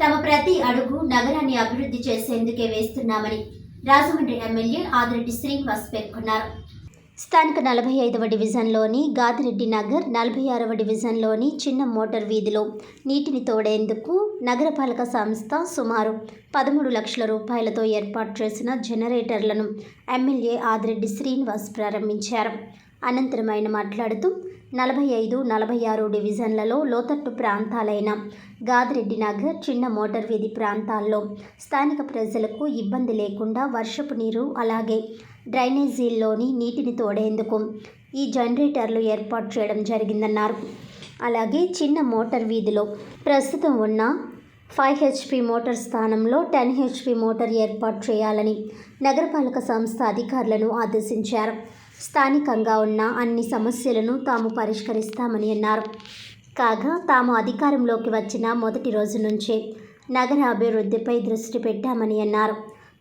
తమ ప్రతి అడుగు నగరాన్ని అభివృద్ధి చేసేందుకే వేస్తున్నామని రాజమండ్రి ఎమ్మెల్యే ఆదిరెడ్డి శ్రీనివాస్ పేర్కొన్నారు. స్థానిక నలభై ఐదవ డివిజన్లోని గాదిరెడ్డి నగర్ నలభై ఆరవ డివిజన్లోని చిన్న మోటార్ వీధిలో నీటిని తోడేందుకు నగరపాలక సంస్థ సుమారు పదమూడు లక్షల రూపాయలతో ఏర్పాటు చేసిన జనరేటర్లను ఎమ్మెల్యే ఆదిరెడ్డి శ్రీనివాస్ ప్రారంభించారు. అనంతరం ఆయన మాట్లాడుతూ నలభై ఐదు నలభై ఆరు డివిజన్లలో లోతట్టు ప్రాంతాలైన గాదిరెడ్డి నగర్ చిన్న మోటార్ వీధి ప్రాంతాల్లో స్థానిక ప్రజలకు ఇబ్బంది లేకుండా వర్షపు నీరు అలాగే డ్రైనేజీల్లోని నీటిని తోడేందుకు ఈ జనరేటర్లు ఏర్పాటు చేయడం జరిగిందన్నారు. అలాగే చిన్న మోటార్ వీధిలో ప్రస్తుతం ఉన్న ఫైవ్ హెచ్పి మోటార్ స్థానంలో టెన్ హెచ్పి మోటార్ ఏర్పాటు చేయాలని నగరపాలక సంస్థ అధికారులను ఆదేశించారు. స్థానికంగా ఉన్న అన్ని సమస్యలను తాము పరిష్కరిస్తామని అన్నారు. కాగా తాము అధికారంలోకి వచ్చిన మొదటి రోజు నుంచే నగర అభివృద్ధిపై దృష్టి పెట్టామని అన్నారు.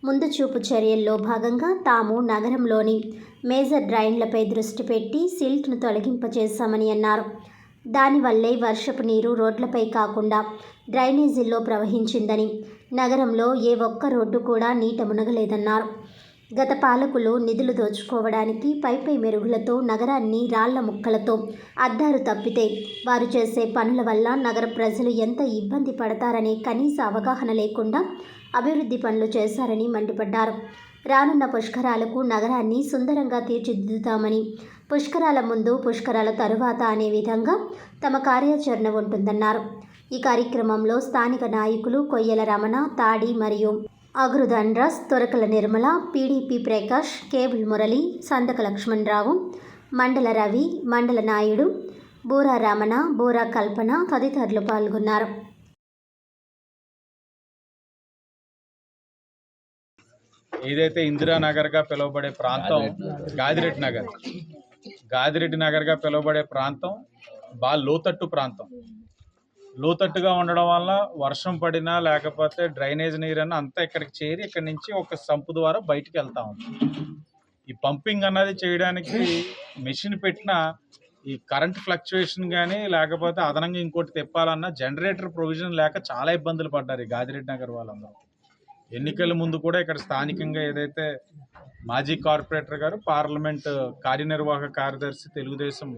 ముందు చూపు చర్యల్లో భాగంగా తాము నగరంలోని మేజర్ డ్రైన్లపై దృష్టి పెట్టి సిల్ట్ను తొలగింపచేశామని అన్నారు. దానివల్లే వర్షపు నీరు రోడ్లపై కాకుండా డ్రైనేజీల్లో ప్రవహించిందని నగరంలో ఏ ఒక్క రోడ్డు కూడా నీట మునగలేదన్నారు. గత పాలకులు నిధులు దోచుకోవడానికి పైపై మెరుగులతో నగరాన్ని రాళ్ళ ముక్కలతో అద్దారు తప్పితే వారు చేసే పనుల వల్ల నగర ప్రజలు ఎంత ఇబ్బంది పడతారనే కనీస అవగాహన లేకుండా అభివృద్ధి పనులు చేశారని మండిపడ్డారు. రానున్న పుష్కరాలకు నగరాన్ని సుందరంగా తీర్చిదిద్దుతామని పుష్కరాల ముందు పుష్కరాల తరువాత అనే విధంగా తమ కార్యాచరణ ఉంటుందన్నారు. ఈ కార్యక్రమంలో స్థానిక నాయకులు కొయ్యల రమణ తాడి మరియు అగ్రుదండ్రస్ తొరకల నిర్మల పీడీపీ ప్రకాష్ కేబుల్ మురళి సందక లక్ష్మణరావు మండల రవి మండల నాయుడు బూరా రమణ బూరా కల్పన తదితరులు పాల్గొన్నారు. ఏదైతే ఇందిరానగర్గా పిలువబడే ప్రాంతం గాదిరెడ్డి నగర్. గాదిరెడ్డి నగర్గా పిలువబడే ప్రాంతం బాగా లోతట్టు ప్రాంతం. లోతట్టుగా ఉండడం వల్ల వర్షం పడినా లేకపోతే డ్రైనేజ్ నీరు అన్న అంతా ఇక్కడికి చేరి ఇక్కడి నుంచి ఒక సంపు ద్వారా బయటికి వెళ్తా ఉంది. ఈ పంపింగ్ అన్నది చేయడానికి మెషిన్ పెట్టిన ఈ కరెంట్ ఫ్లక్చుయేషన్ కానీ లేకపోతే అదనంగా ఇంకోటి తిప్పాలన్నా జనరేటర్ ప్రొవిజన్ లేక చాలా ఇబ్బందులు పడ్డారు ఈ గాదిరెడ్డి నగర్ వాళ్ళందరూ. ఎన్నికల ముందు కూడా ఇక్కడ స్థానికంగా ఏదైతే మాజీ కార్పొరేటర్ గారు పార్లమెంట్ కార్యనిర్వాహక కార్యదర్శి తెలుగుదేశం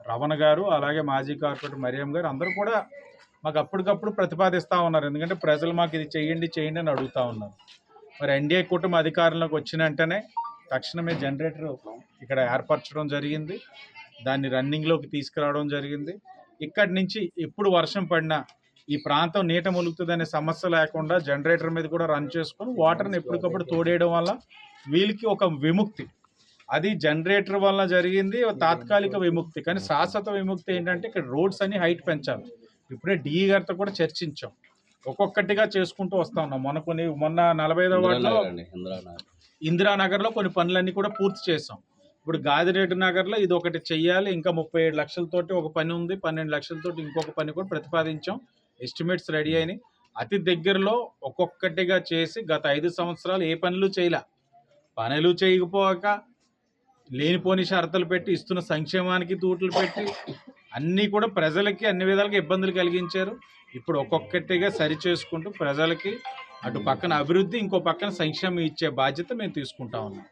రమణ గారు అలాగే మాజీ కార్పొరేటర్ మరియం గారు అందరూ కూడా మాకు అప్పటికప్పుడు ప్రతిపాదిస్తూ ఉన్నారు. ఎందుకంటే ప్రజలు మాకు ఇది చేయండి చేయండి అని అడుగుతూ ఉన్నారు. మరి ఎన్డీఏ కుటుంబ అధికారంలోకి వచ్చిన వెంటనే తక్షణమే జనరేటర్ ఇక్కడ ఏర్పరచడం జరిగింది. దాన్ని రన్నింగ్లోకి తీసుకురావడం జరిగింది. ఇక్కడి నుంచి ఎప్పుడు వర్షం పడినా ఈ ప్రాంతం నీట ములుగుతుందనే సమస్య లేకుండా జనరేటర్ మీద కూడా రన్ చేసుకొని వాటర్ని ఎప్పటికప్పుడు తోడేయడం వల్ల వీళ్ళకి ఒక విముక్తి. అది జనరేటర్ వల్ల జరిగింది తాత్కాలిక విముక్తి. కానీ శాశ్వత విముక్తి ఏంటంటే ఇక్కడ రోడ్స్ అన్ని హైట్ పెంచాలి. ఇప్పుడే డిఈ గారితో కూడా చర్చించాం. ఒక్కొక్కటిగా చేసుకుంటూ వస్తా ఉన్నాం. మొన్న కొన్ని మొన్న నలభై ఐదో వాటిలో ఇందిరానగర్లో కొన్ని పనులన్నీ కూడా పూర్తి చేసాం ఇప్పుడు గాదిరెడ్డి నగర్లో ఇది ఒకటి చెయ్యాలి ఇంకా ముప్పై ఏడు లక్షలతోటి ఒక పని ఉంది పన్నెండు లక్షలతోటి ఇంకొక పని కూడా ప్రతిపాదించాం. ఎస్టిమేట్స్ రెడీ అయినాయి. అతి దగ్గరలో ఒక్కొక్కటిగా చేసి గత ఐదు సంవత్సరాలు ఏ పనులు చేయలే. పనులు చేయకపోక లేనిపోని షరతులు పెట్టి ఇస్తున్న సంక్షేమానికి తూట్లు పెట్టి అన్నీ కూడా ప్రజలకి అన్ని విధాలుగా ఇబ్బందులు కలిగించారు. ఇప్పుడు ఒక్కొక్కటిగా సరి చేసుకుంటూ ప్రజలకి అటు పక్కన అభివృద్ధి ఇంకో పక్కన సంక్షేమం ఇచ్చే బాధ్యత మేము తీసుకుంటా ఉన్నాం.